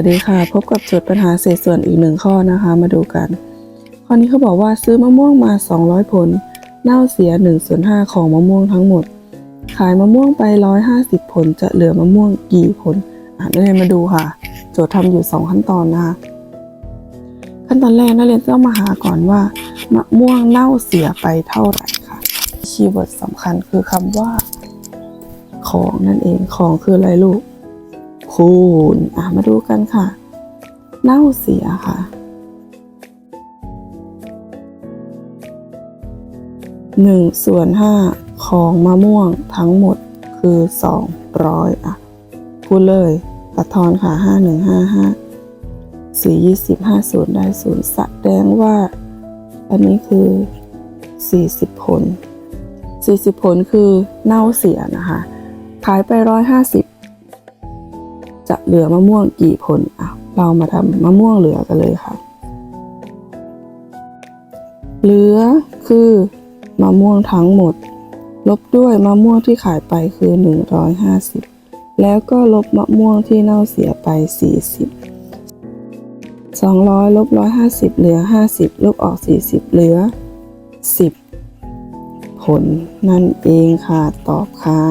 วัสดีค่ะ พบกับโจทย์ปัญหาเศษส่วนอีกหนึ่งข้อนะคะ มาดูกัน ข้อนี้เขาบอกว่าซื้อมะม่วงมา 200 ผล เน่าเสีย1ส่วน5ของมะม่วงทั้งหมด ขายมะม่วงไป 150 ผลจะเหลือมะม่วงกี่ผลอะนักเรียนมาดูค่ะ โจทย์ทำอยู่ 2 ขั้นตอนนะคะ ขั้นตอนแรกนักเรียนต้องมาหาก่อนว่ามะม่วงเน่าเสียไปเท่าไหร่ค่ะคีย์เวิร์ดสำคัญคือคำว่า ของนั่นเองของคืออะไรลูก คูณอะมาดูกันค่ะ เน่าเสียค่ะหนึ่งส่วนห้าของมะม่วงทั้งหมดคือสองร้อยอะพูดเลยตัดทอนค่ะห้าหนึ่งห้าห้าสี่ยี่สิบห้าศูนย์ได้ศูนย์แสดงว่า อันนี้คือสี่สิบผลสี่สิบผลคือเน่าเสียนะคะ ขายไปร้อยห้าสิบ เหลือมะม่วงกี่ผลอะเรามาทำมะม่วงเหลือกันเลยค่ะ เหลือคือมะม่วงทั้งหมด ลบด้วยมะม่วงที่ขายไปคือ 150 แล้วก็ลบมะม่วงที่เน่าเสียไป 40 200ลบ150 เหลือ 50 ลบออก 40 เหลือ 10 ผลนั่นเองค่ะ ตอบค่ะ